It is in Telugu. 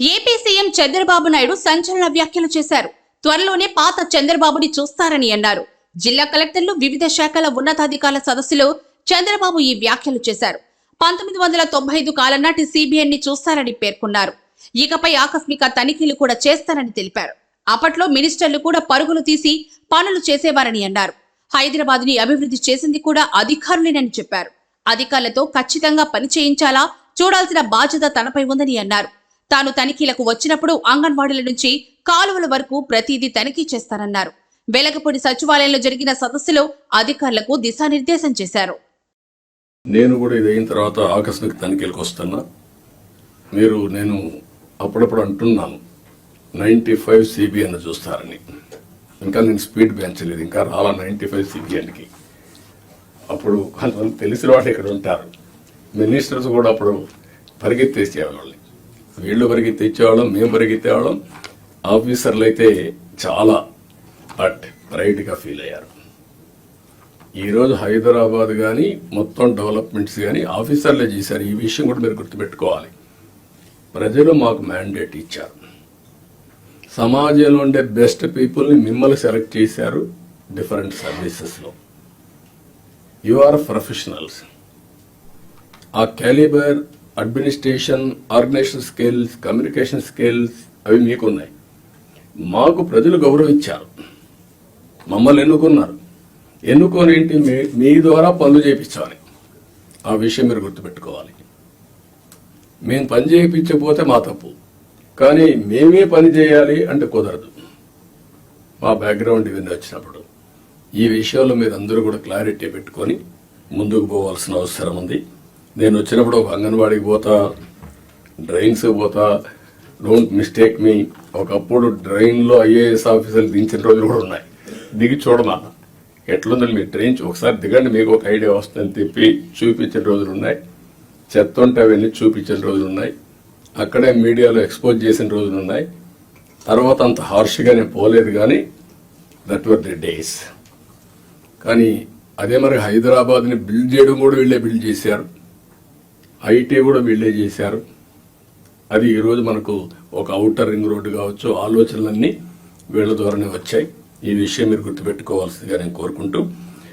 ఏపీ సీఎం చంద్రబాబు నాయుడు సంచలన వ్యాఖ్యలు చేశారు. త్వరలోనే పాత చంద్రబాబుని చూస్తారని అన్నారు. జిల్లా కలెక్టర్లు వివిధ శాఖల ఉన్నతాధికారుల సదస్సులో చంద్రబాబు ఈ వ్యాఖ్యలు చేశారు. పంతొమ్మిది వందల తొంభై ఐదు కాలం నాటి సిబిఐని చూస్తారని పేర్కొన్నారు. ఇకపై ఆకస్మిక తనిఖీలు కూడా చేస్తారని తెలిపారు. అప్పట్లో మినిస్టర్లు కూడా పరుగులు తీసి పనులు చేసేవారని అన్నారు. హైదరాబాద్ని అభివృద్ధి చేసింది కూడా అధికారులేనని చెప్పారు. అధికారులతో ఖచ్చితంగా పని చేయించాలా చూడాల్సిన బాధ్యత తనపై ఉందని అన్నారు. తాను తనిఖీలకు వచ్చినప్పుడు అంగన్వాడీల నుంచి కాలువల వరకు ప్రతిదీ తనిఖీ చేస్తారన్నారు వెలగపూడి సచివాలయంలో జరిగిన సదస్సులో అధికారులకు దిశానిర్దేశం చేశారు. నేను కూడా ఇది అయిన తర్వాత ఆకస్మిక తనిఖీలకు వస్తున్నా. మీరు నేను అప్పుడప్పుడు అంటున్నాను. నైంటీ ఫైవ్ సిబిఎన్ చూస్తారని. ఇంకా నేను స్పీడ్ పెంచలేదు ఇంకా రాలా నైంటీ ఫైవ్ సిబిఎన్కి అప్పుడు కొంతమంది తెలిసిన వాళ్ళు ఇక్కడ ఉంటారు. మినిస్టర్స్ కూడా అప్పుడు పరిగెత్తేసేవాళ్ళని వీళ్ళు పరిగెత్తిచ్చేవాళ్ళం మేము పరిగెత్తేవాళ్ళం ఆఫీసర్లు అయితే చాలా బట్ ప్రైడ్గా ఫీల్ అయ్యారు. ఈరోజు హైదరాబాద్ కానీ మొత్తం డెవలప్మెంట్స్ కానీ ఆఫీసర్లే చేశారు. ఈ విషయం కూడా మీరు గుర్తుపెట్టుకోవాలి. ప్రజలు మాకు మ్యాండేట్ ఇచ్చారు. సమాజంలో ఉండే బెస్ట్ పీపుల్ని మిమ్మల్ని సెలెక్ట్ చేశారు డిఫరెంట్ సర్వీసెస్లో. You are professionals. ఆ calibre administration organisation skills communication skills అవి మీకున్నాయి. మాకు ప్రజలు గౌరవించారు. మమ్మల్ని ఎన్నుకున్నారు. ఎన్నుకొని ఏంటి మీ- మీ ద్వారా పనులు చేయించాలి ఆ విషయం మీరు గుర్తుపెట్టుకోవాలి. మేము పని చేయించకపోతే మా తప్పు. కానీ మేమే పని చేయాలి అంటే కుదరదు. మా బ్యాక్గ్రౌండ్ ఇవన్నీ వచ్చినప్పుడు ఈ విషయంలో మీరు అందరూ కూడా క్లారిటీ పెట్టుకొని ముందుకు పోవాల్సిన అవసరం ఉంది. నేను వచ్చినప్పుడు ఒక అంగన్వాడికి పోతా డ్రైన్స్ పోతా. డోంట్ మిస్టేక్ మీ ఒకప్పుడు డ్రైన్లో ఐఏఎస్ ఆఫీసర్లు దించిన రోజులు కూడా ఉన్నాయి. దిగి చూడమా? ఎట్లుందని మీరు ట్రైన్ ఒకసారి దిగండి మీకు ఒక ఐడియా వస్తుందని తిప్పి చూపించిన రోజులు ఉన్నాయి. చెత్త ఉంటే అవన్నీ చూపించిన రోజులు ఉన్నాయి. అక్కడే మీడియాలో ఎక్స్పోజ్ చేసిన రోజులు ఉన్నాయి. తర్వాత అంత హార్ష్గా నేను పోలేదు కానీ దట్ వర్ ది డేస్ కానీ అదే మరి హైదరాబాద్ని బిల్డ్ చేయడం కూడా వీళ్ళే బిల్డ్ చేశారు. ఐటీ కూడా వీళ్ళే చేశారు. అది ఈరోజు మనకు ఒక అవుటర్ రింగ్ రోడ్డు కావచ్చు ఆలోచనలన్నీ వీళ్ళ ద్వారానే వచ్చాయి. ఈ విషయం మీరు గుర్తుపెట్టుకోవాల్సిందిగా నేను కోరుకుంటూ